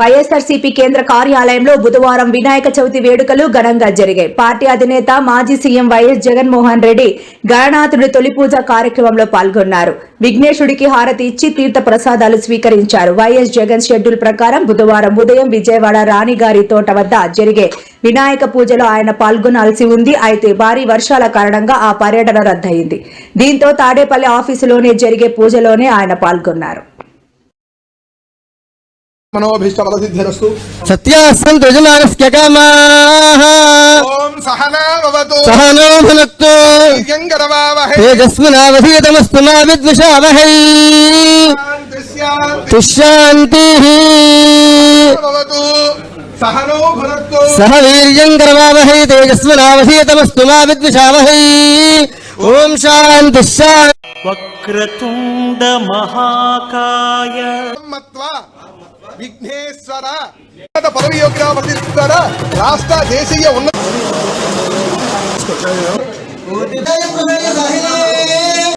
వైఎస్ఆర్సీపీ కేంద్ర కార్యాలయంలో బుధవారం వినాయక చవితి వేడుకలు ఘనంగా జరిగాయి. పార్టీ అధినేత మాజీ సీఎం వైఎస్ జగన్మోహన్ రెడ్డి గణనాథుడి తొలి పూజ కార్యక్రమంలో పాల్గొన్నారు. విఘ్నేశుడికి హారతి ఇచ్చి తీర్థ ప్రసాదాలు స్వీకరించారు. వైఎస్ జగన్ షెడ్యూల్ ప్రకారం బుధవారం ఉదయం విజయవాడ రాణిగారి తోట వద్ద జరిగే వినాయక పూజలో ఆయన పాల్గొనాల్సి ఉంది. అయితే భారీ వర్షాల కారణంగా ఆ పర్యటన రద్దయింది. దీంతో తాడేపల్లి ఆఫీసులోనే జరిగే పూజలోనే ఆయన పాల్గొన్నారు. మనోభీష్ట ఫలసిద్ధిరస్తు సత్యాసంతు యజమానస్య కామాః ఓం సహనావతు సహనో భునక్తు యంగరవావహై తేజస్వినావధీతమస్తు మా విద్విషావహై. శాంతి శాంతి. తుష్శాంతిః భవతు సహనో సహ వీర్యం కరవావహై తేజస్వినావధీతమస్తు మా విద్విషావహై. ఓం శాంతి శాంతి. వక్రతుండ మహాకాయ. విఘ్నేశ్వర. పదవి యోగ్యత వర్తిస్తారా రాష్ట్ర దేశీయ ఉన్నత